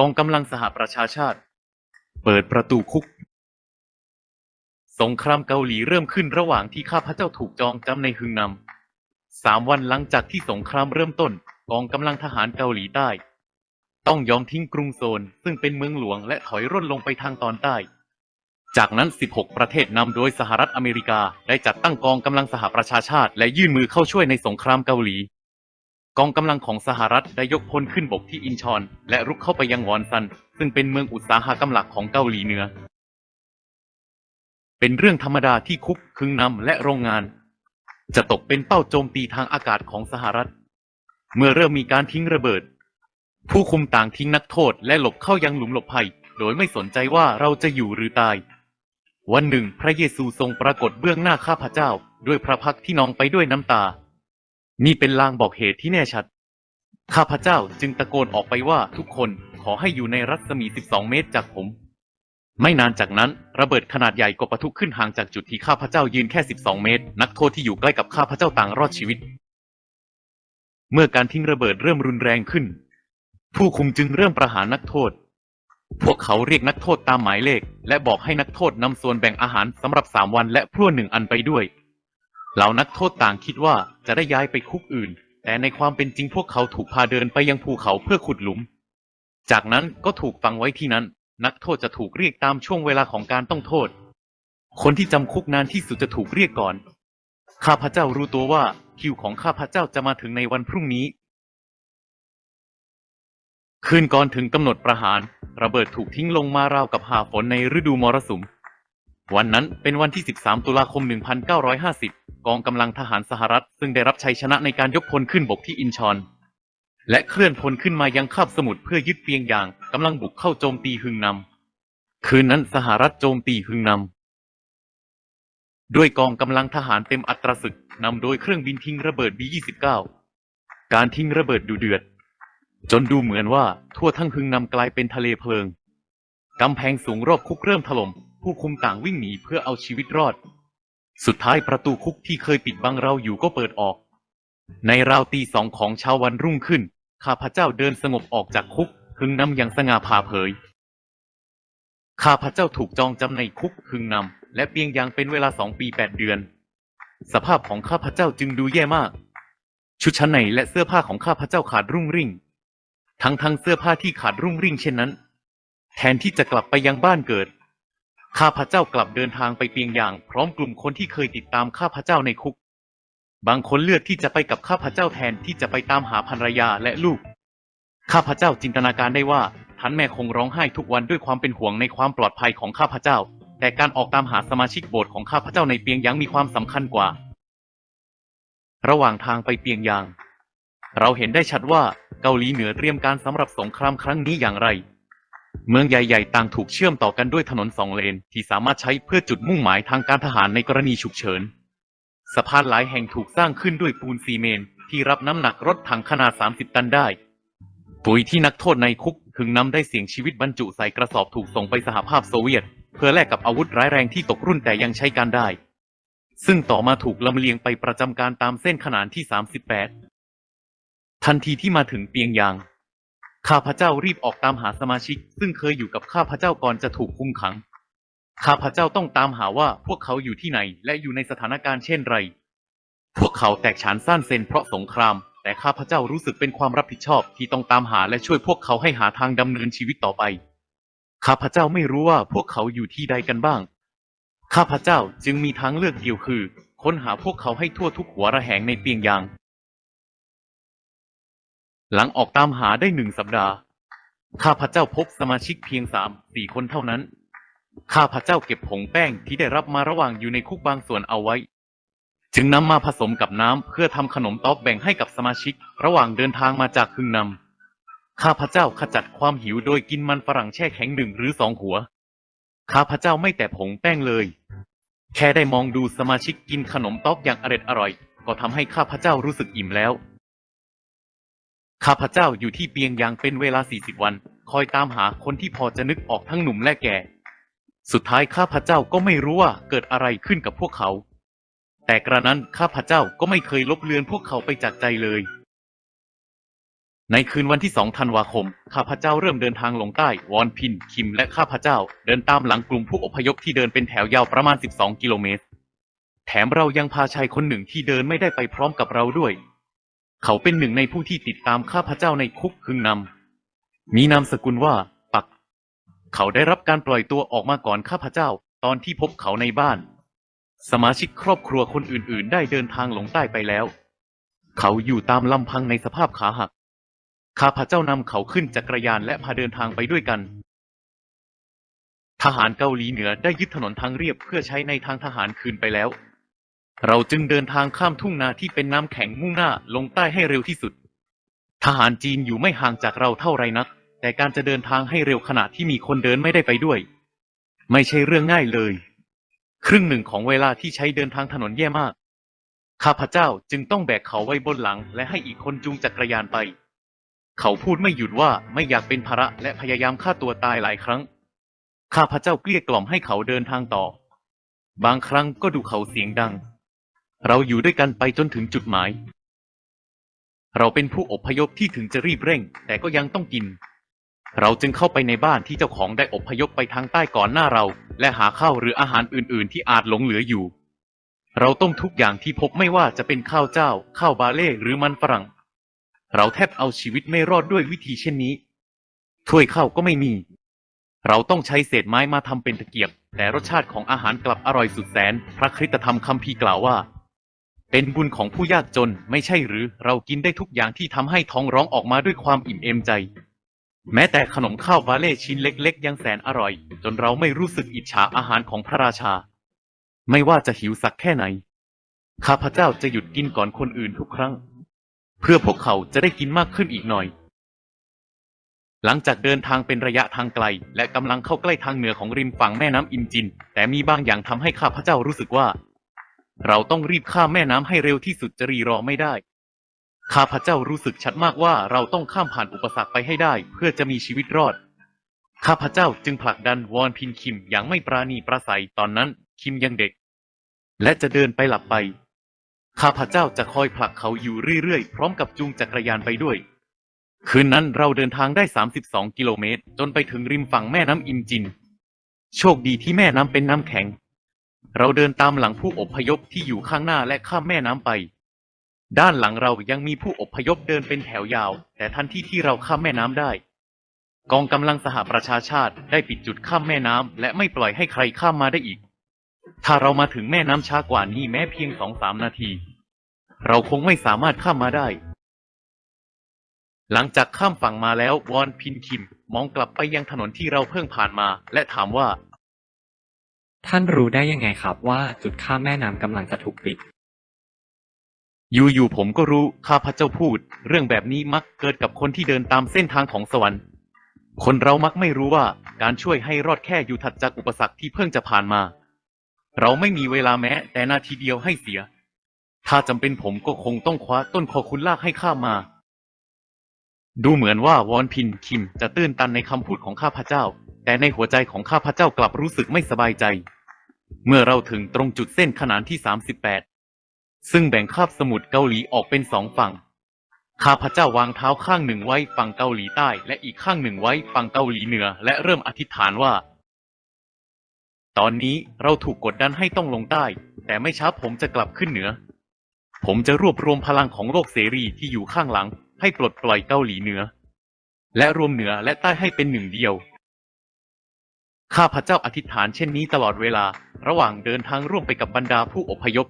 กองกำลังสหประชาชาติ เปิดประตูคุก สงครามเกาหลีเริ่มขึ้นระหว่างที่ข้าพเจ้าถูกจองจำในฮึงนำสามวันหลังจากที่สงครามเริ่มต้น กองกำลังทหารเกาหลีใต้ ต้องยอมทิ้งกรุงโซน ซึ่งเป็นเมืองหลวงและถอยร่นลงไปทางตอนใต้ จากนั้น 16 ประเทศนำโดยสหรัฐอเมริกาได้จัดตั้งกองกำลังสหประชาชาติ และยื่นมือเข้าช่วยในสงครามเกาหลี กองกำลังของสหรัฐได้ยกพลขึ้นบกที่อินชอน และรุกเข้าไปยังวอนซัน ซึ่งเป็นเมืองอุตสาหกรรมหลักของเกาหลีเหนือ เป็นเรื่องธรรมดาที่คุกคึงนำและโรงงาน จะตกเป็นเป้าโจมตีทางอากาศของสหรัฐ เมื่อเริ่มมีการทิ้งระเบิด ผู้คุมต่างทิ้งนักโทษและหลบเข้ายังหลุมหลบภัย โดยไม่สนใจว่าเราจะอยู่หรือตาย วันหนึ่ง พระเยซูทรงปรากฏเบื้องหน้าข้าพเจ้า ด้วยพระพักที่นองไปด้วยน้ำตา นี่เป็นลางบอกเหตุที่แน่ชัด ข้าพเจ้าจึงตะโกนออกไปว่าทุกคนขอให้อยู่ในรัศมี 12 เมตรจากผม ไม่นานจากนั้นระเบิดขนาดใหญ่ก็ปะทุขึ้นห่างจากจุดที่ข้าพเจ้ายืนแค่ 12 เมตร นักโทษที่อยู่ใกล้กับข้าพเจ้าต่างรอดชีวิต เมื่อการทิ้งระเบิดเริ่มรุนแรงขึ้น ผู้คุมจึงเริ่มประหารนักโทษ พวกเขาเรียกนักโทษตามหมายเลข และบอกให้นักโทษนำส่วนแบ่งอาหารสำหรับสามวันและพรั่วหนึ่งอันไปด้วย เหล่านักโทษต่างคิดว่าจะได้ย้ายไปคุกอื่น แต่ในความเป็นจริงพวกเขาถูกพาเดินไปยังภูเขาเพื่อขุดหลุม จากนั้นก็ถูกฝังไว้ที่นั้น นักโทษจะถูกเรียกตามช่วงเวลาของการต้องโทษ คนที่จำคุกนานที่สุดจะถูกเรียกก่อน ข้าพเจ้ารู้ตัวว่าคิวของข้าพเจ้าจะมาถึงในวันพรุ่งนี้ คืนก่อนถึงกำหนดประหาร ระเบิดถูกทิ้งลงมาราวกับหาฝนในฤดูมรสุม วันนั้นเป็นวันที่ 13 ตุลาคม 1950 กองกำลังทหารสหรัฐ ซึ่งได้รับชัยชนะในการยกพลขึ้นบกที่อินชอน และเคลื่อนพลขึ้นมายังคาบสมุทรเพื่อยึดเปียงยางกำลังบุกเข้าโจมตีฮึงนำ คืนนั้นสหรัฐโจมตีฮึงนำ ด้วยกองกำลังทหารเต็มอัตราศึกนำโดยเครื่องบินทิ้งระเบิด B-29 การทิ้งระเบิดดูเดือด จนดูเหมือนว่าทั่วทั้งฮึงนำกลายเป็นทะเลเพลิงกำแพงสูงรอบคุกเริ่มถล่ม ผู้คุมต่างวิ่งหนีเพื่อเอาชีวิตรอด สุดท้ายประตูคุกที่เคยปิดบังเราอยู่ก็เปิดออก ในราวตีสองของเช้าวันรุ่งขึ้น ข้าพเจ้าเดินสงบออกจากคุกฮึงนำอย่างสง่าผ่าเผย ข้าพเจ้าถูกจองจำในคุกฮึงนำและเปียงยางเป็นเวลาสองปีแปดเดือน สภาพของข้าพเจ้าจึงดูแย่มาก ชุดชั้นในและเสื้อผ้าของข้าพเจ้าขาดรุ่งริ่ง ทั้งทั้งเสื้อผ้าที่ขาดรุ่งริ่งเช่นนั้น แทนที่จะกลับไปยังบ้านเกิด ข้าพเจ้ากลับเดินทางไปเปียงยาง พร้อมกลุ่มคนที่เคยติดตามข้าพเจ้าในคุก บางคนเลือกที่จะไปกับข้าพเจ้าแทนที่จะไปตามหาภรรยาและลูก ข้าพเจ้าจินตนาการได้ว่าท่านแม่คงร้องไห้ทุกวันด้วยความเป็นห่วงในความปลอดภัยของข้าพเจ้า แต่การออกตามหาสมาชิกโบสถ์ของข้าพเจ้าในเปียงยางมีความสำคัญกว่า ระหว่างทางไปเปียงยาง เราเห็นได้ชัดว่าเกาหลีเหนือเตรียมการสำหรับสงครามครั้งนี้อย่างไร เมืองใหญ่ๆ ต่างถูกเชื่อมต่อกันด้วยถนนสองเลน ที่สามารถใช้เพื่อจุดมุ่งหมายทางการทหารในกรณีฉุกเฉิน สะพานหลายแห่งถูกสร้างขึ้นด้วยปูนซีเมนต์ที่รับน้ำหนักรถถังขนาด 30 ตันได้ ปุ๋ยที่นักโทษในคุกถึงนำได้เสี่ยงชีวิตบรรจุใส่กระสอบถูกส่งไปสหภาพโซเวียต เพื่อแลกกับอาวุธร้ายแรงที่ตกรุ่นแต่ยังใช้การได้ ซึ่งต่อมาถูกลำเลียงไปประจำการตามเส้นขนานที่ 38 ทันทีที่มาถึงเปียงยาง ข้าพเจ้ารีบออกตามหาสมาชิก ซึ่งเคยอยู่กับข้าพเจ้าก่อนจะถูกคุมขัง ข้าพเจ้าต้องตามหาว่าพวกเขาอยู่ที่ไหน และอยู่ในสถานการณ์เช่นไร พวกเขาแตกฉานซ่านเซนเพราะสงคราม แต่ข้าพเจ้ารู้สึกเป็นความรับผิดชอบที่ต้องตามหาและช่วยพวกเขาให้หาทางดำเนินชีวิตต่อไป ข้าพเจ้าไม่รู้ว่าพวกเขาอยู่ที่ใดกันบ้าง ข้าพเจ้าจึงมีทางเลือกเดียวคือ ค้นหาพวกเขาให้ทั่วทุกหัวระแหงในเปียงยาง หลังออกตามหาได้หนึ่งสัปดาห์ ข้าพเจ้าพบสมาชิกเพียงสามสี่คนเท่านั้น ข้าพเจ้าเก็บผงแป้งที่ได้รับมาระหว่างอยู่ในคุกบางส่วนเอาไว้ จึงนำมาผสมกับน้ำเพื่อทำขนมต๊อกแบ่งให้กับสมาชิก ระหว่างเดินทางมาจากคึงนำข้าพเจ้าขจัดความหิวโดยกินมันฝรั่งแช่แข็งหนึ่งหรือสองหัว ข้าพเจ้าไม่แต่ผงแป้งเลย แค่ได้มองดูสมาชิกกินขนมต๊อกอย่างอร็ดอร่อย ก็ทำให้ข้าพเจ้ารู้สึกอิ่มแล้ว ข้าพเจ้าอยู่ที่เปียงยางเป็นเวลา 40 วัน คอยตามหาคนที่พอจะนึกออกทั้งหนุ่มและแก่ สุดท้ายข้าพเจ้าก็ไม่รู้ว่าเกิดอะไรขึ้นกับพวกเขา แต่กระนั้นข้าพเจ้าก็ไม่เคยลบเลือนพวกเขาไปจากใจเลย ในคืนวันที่สองธันวาคม ข้าพเจ้าเริ่มเดินทางลงใต้ วอนพิน คิมและข้าพเจ้า เดินตามหลังกลุ่มผู้อพยพที่เดินเป็นแถวยาวประมาณ 12 กิโลเมตร แถมเรายังพาชายคนหนึ่งที่เดินไม่ได้ไปพร้อมกับเราด้วย เขาเป็นหนึ่งในผู้ที่ติดตามข้าพเจ้าในคุกคึงนำมีนามสกุลว่า ปัก เขาได้รับการปล่อยตัวออกมาก่อนข้าพเจ้า ตอนที่พบเขาในบ้าน สมาชิกครอบครัวคนอื่น ๆ ได้เดินทางหลงใต้ไปแล้ว เขาอยู่ตามลำพังในสภาพขาหัก ข้าพเจ้านำเขาขึ้นจักรยานและพาเดินทางไปด้วยกัน ทหารเกาหลีเหนือได้ยึดถนนทางเรียบเพื่อใช้ในทางทหารคืนไปแล้ว เราจึงเดินทางข้ามทุ่งนาที่เป็นน้ำแข็งมุ่งหน้าลงใต้ให้เร็วที่สุด ทหารจีนอยู่ไม่ห่างจากเราเท่าไรนัก แต่การจะเดินทางให้เร็วขณะที่มีคนเดินไม่ได้ไปด้วย ไม่ใช่เรื่องง่ายเลย ครึ่งหนึ่งของเวลาที่ใช้เดินทางถนนแย่มาก ข้าพเจ้าจึงต้องแบกเขาไว้บนหลัง และให้อีกคนจูงจักรยานไป เขาพูดไม่หยุดว่าไม่อยากเป็นภาระและพยายามฆ่าตัวตายหลายครั้ง ข้าพเจ้าเกลี้ยกล่อมให้เขาเดินทางต่อ บางครั้งก็ดูเขาเสียงดัง เราอยู่ด้วยกันไปจนถึงจุดหมาย เราเป็นผู้อพยพที่ถึงจะรีบเร่ง แต่ก็ยังต้องกิน เราจึงเข้าไปในบ้านที่เจ้าของได้อพยพไปทางใต้ก่อนหน้าเรา และหาข้าวหรืออาหารอื่น ๆ ที่อาจหลงเหลืออยู่ เราต้มทุกอย่างที่พบไม่ว่าจะเป็นข้าวเจ้า ข้าวบาเล่หรือมันฝรั่ง เราแทบเอาชีวิตไม่รอดด้วยวิธีเช่นนี้ ถ้วยข้าวก็ไม่มี เราต้องใช้เศษไม้มาทำเป็นตะเกียบ แต่รสชาติของอาหารกลับอร่อยสุดแสน พระคริสตธรรมคัมภีร์กล่าวว่า เป็นบุญของผู้ยากจนไม่ใช่หรือเรากินได้ทุกอย่างที่ทำให้ท้องร้องออกมาด้วยความอิ่มเอมใจ แม้แต่ขนมข้าวบาเล่ชิ้นเล็ก ๆ ยังแสนอร่อย จนเราไม่รู้สึกอิจฉาอาหารของพระราชา ไม่ว่าจะหิวสักแค่ไหน ข้าพเจ้าจะหยุดกินก่อนคนอื่นทุกครั้ง เพื่อพวกเขาจะได้กินมากขึ้นอีกหน่อย หลังจากเดินทางเป็นระยะทางไกล และกำลังเข้าใกล้ทางเหนือของริมฝั่งแม่น้ำอิมจิน แต่มีบางอย่างทำให้ข้าพเจ้ารู้สึกว่า เราต้องรีบข้ามแม่น้ำให้เร็วที่สุดจะรีรอไม่ได้ ข้าพเจ้ารู้สึกชัดมากว่าเราต้องข้ามผ่านอุปสรรคไปให้ได้ เพื่อจะมีชีวิตรอด ข้าพเจ้าจึงผลักดันวอนพินคิมอย่างไม่ปราณีประสัยตอนนั้น คิมยังเด็ก และจะเดินไปหลับไป ข้าพเจ้าจะคอยผลักเขาอยู่เรื่อยๆ พร้อมกับจูงจักรยานไปด้วย คืนนั้นเราเดินทางได้ 32 กิโลเมตร จนไปถึงริมฝั่งแม่น้ำอิมจิน โชคดีที่แม่น้ำเป็นน้ำแข็ง เราเดินตามหลังผู้อพยพที่อยู่ข้างหน้าและข้ามแม่น้ำไป ด้านหลังเรายังมีผู้อพยพเดินเป็นแถวยาว แต่ทันทีที่เราข้ามแม่น้ำได้ กองกำลังสหประชาชาติได้ปิดจุดข้ามแม่น้ำและไม่ปล่อยให้ใครข้ามมาได้อีก ถ้าเรามาถึงแม่น้ำช้ากว่านี้แม้เพียงสองสามนาที เราคงไม่สามารถข้ามมาได้ หลังจากข้ามฝั่งมาแล้ววอนพินคิมมองกลับไปยังถนนที่เราเพิ่งผ่านมา และถามว่า ท่านรู้ได้ยังไงครับว่าจุดข้ามแม่น้ำกำลังจะถูกปิด อยู่ๆผมก็รู้ข้าพเจ้าพูด เรื่องแบบนี้มักเกิดกับคนที่เดินตามเส้นทางของสวรรค์ คนเรามักไม่รู้ว่าการช่วยให้รอดแค่อยู่ถัดจากอุปสรรคที่เพิ่งจะผ่านมา เราไม่มีเวลาแม้ แต่นาทีเดียวให้เสีย ถ้าจำเป็นผมก็คงต้องคว้าต้นคอคุณลากให้ข้ามา ดูเหมือนว่าวอนพินคิมจะตื้นตันในคำพูดของข้าพเจ้า แต่ในหัวใจของข้าพเจ้ากลับรู้สึกไม่สบายใจ เมื่อเราถึงตรงจุดเส้นขนานที่ 38 ซึ่งแบ่งคาบสมุทรเกาหลีออกเป็นสองฝั่ง ข้าพเจ้าวางเท้าข้างหนึ่งไว้ฝั่งเกาหลีใต้ และอีกข้างหนึ่งไว้ฝั่งเกาหลีเหนือ และเริ่มอธิษฐานว่า ตอนนี้เราถูกกดดันให้ต้องลงใต้ แต่ไม่ช้าผมจะกลับขึ้นเหนือ ผมจะรวบรวมพลังของโลกเสรีที่อยู่ข้างหลัง ให้ปลดปล่อยเกาหลีเหนือ และรวมเหนือและใต้ให้เป็นหนึ่งเดียว ข้าพเจ้าอธิษฐานเช่นนี้ตลอดเวลา ระหว่างเดินทางร่วมไปกับบรรดาผู้อพยพ